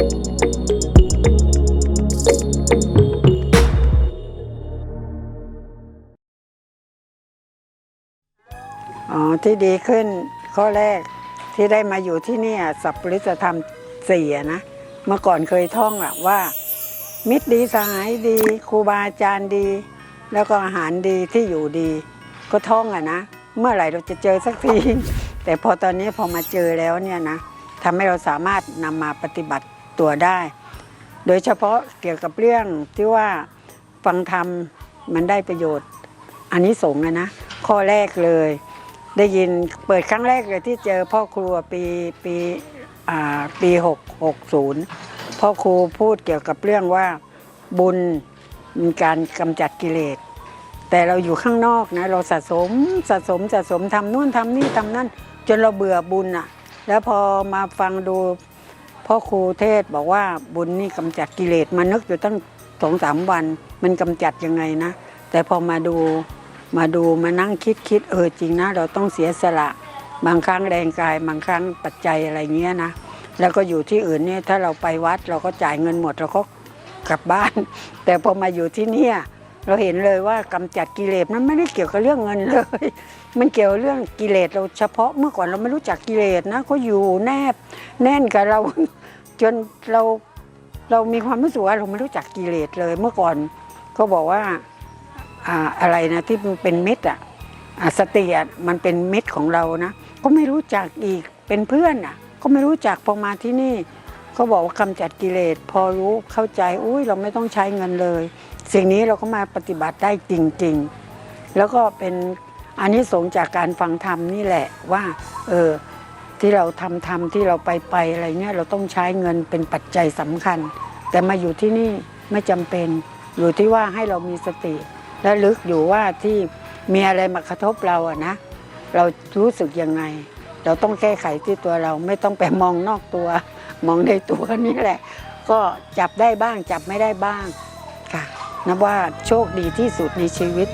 อ๋อที่ดีขึ้นข้อแรกที่ได้มาอยู่ที่นี่สัพปริสธรรมสี่นะเมื่อก่อนเคยท่องว่า มิตรดีสหายดีครูบาอาจารย์ดี แล้วก็อาหารดีที่อยู่ดี ก็ท่องอะนะ เมื่อไหร่เราจะเจอสักที แต่พอตอนนี้พอมาเจอแล้วเนี่ยนะทำให้เราสามารถนำมาปฏิบัติ ตัวได้ โดยเฉพาะเกี่ยวกับเรื่องที่ว่าฟังธรรมมันได้ประโยชน์อันนี้สงส์นะนะ ข้อแรกเลย ได้ยินเปิดครั้งแรกเลยที่เจอพ่อครัวปีปีปีหกหกศูนย์พ่อครูพูดเกี่ยวกับเรื่องว่าบุญมีการกำจัดกิเลสแต่เราอยู่ข้างนอกนะเราสะสมสะสมสะสมทำนู่นทำนี่ทำนั่น จนเราเบื่อบุญอะแล้วพอมาฟังดู พ่อครูเทศบอกว่าบุญนี่กำจัดกิเลสมานึกอยู่ตั้งสองสามวัน มันกำจัดยังไงนะ แต่พอมาดูมาดูมานั่งคิดคิดเออจริงนะ เราต้องเสียสละ บางครั้งแรงกาย บางครั้งปัจจัยอะไรเงี้ยนะ แล้วก็อยู่ที่อื่นเนี่ยถ้าเราไปวัดเราก็จ่ายเงินหมดเราก็กลับบ้าน แต่พอมาอยู่ที่เนี่ย เราเห็นเลยว่ากำจัดกิเลสมันไม่ได้เกี่ยวกับเรื่องเงินเลย มันเกี่ยวเรื่องกิเลสเราเฉพาะเมื่อก่อนเราไม่รู้จักกิเลสนะก็อยู่แนบแน่นกับเรา จนเราเรามีความรู้สึกว่าเราไม่รู้จักกิเลสเลยเมื่อก่อนก็บอกว่าอ่าอะไรนะที่มันเป็นเมิตรอะอ่าสติอะมันเป็นเมิตรของเรานะ ก็ไม่รู้จักอีกเป็นเพื่อนอะ ก็ไม่รู้จักพอมาที่นี่ เขาบอกว่ากำจัดกิเลสพอรู้เข้าใจอุ้ยเราไม่ต้องใช้เงินเลย สิ่งนี้เราก็มาปฏิบัติได้จริง ๆ แล้วก็เป็นอันนี้สงจากการฟังธรรมนี่แหละว่าเออที่เราทำทำที่เราไปไปอะไรเงี้ยเราต้องใช้เงินเป็นปัจจัยสำคัญ แต่มาอยู่ที่นี่ไม่จำเป็นอยู่ที่ว่าให้เรามีสติ และลึกอยู่ว่าที่มีอะไรมากระทบเราอะนะ เรารู้สึกยังไง เราต้องแก้ไขที่ตัวเราไม่ต้องไปมองนอกตัว มองในตัวนี้แหละ ก็จับได้บ้างจับไม่ได้บ้างค่ะนับว่าโชคดีที่สุดในชีวิต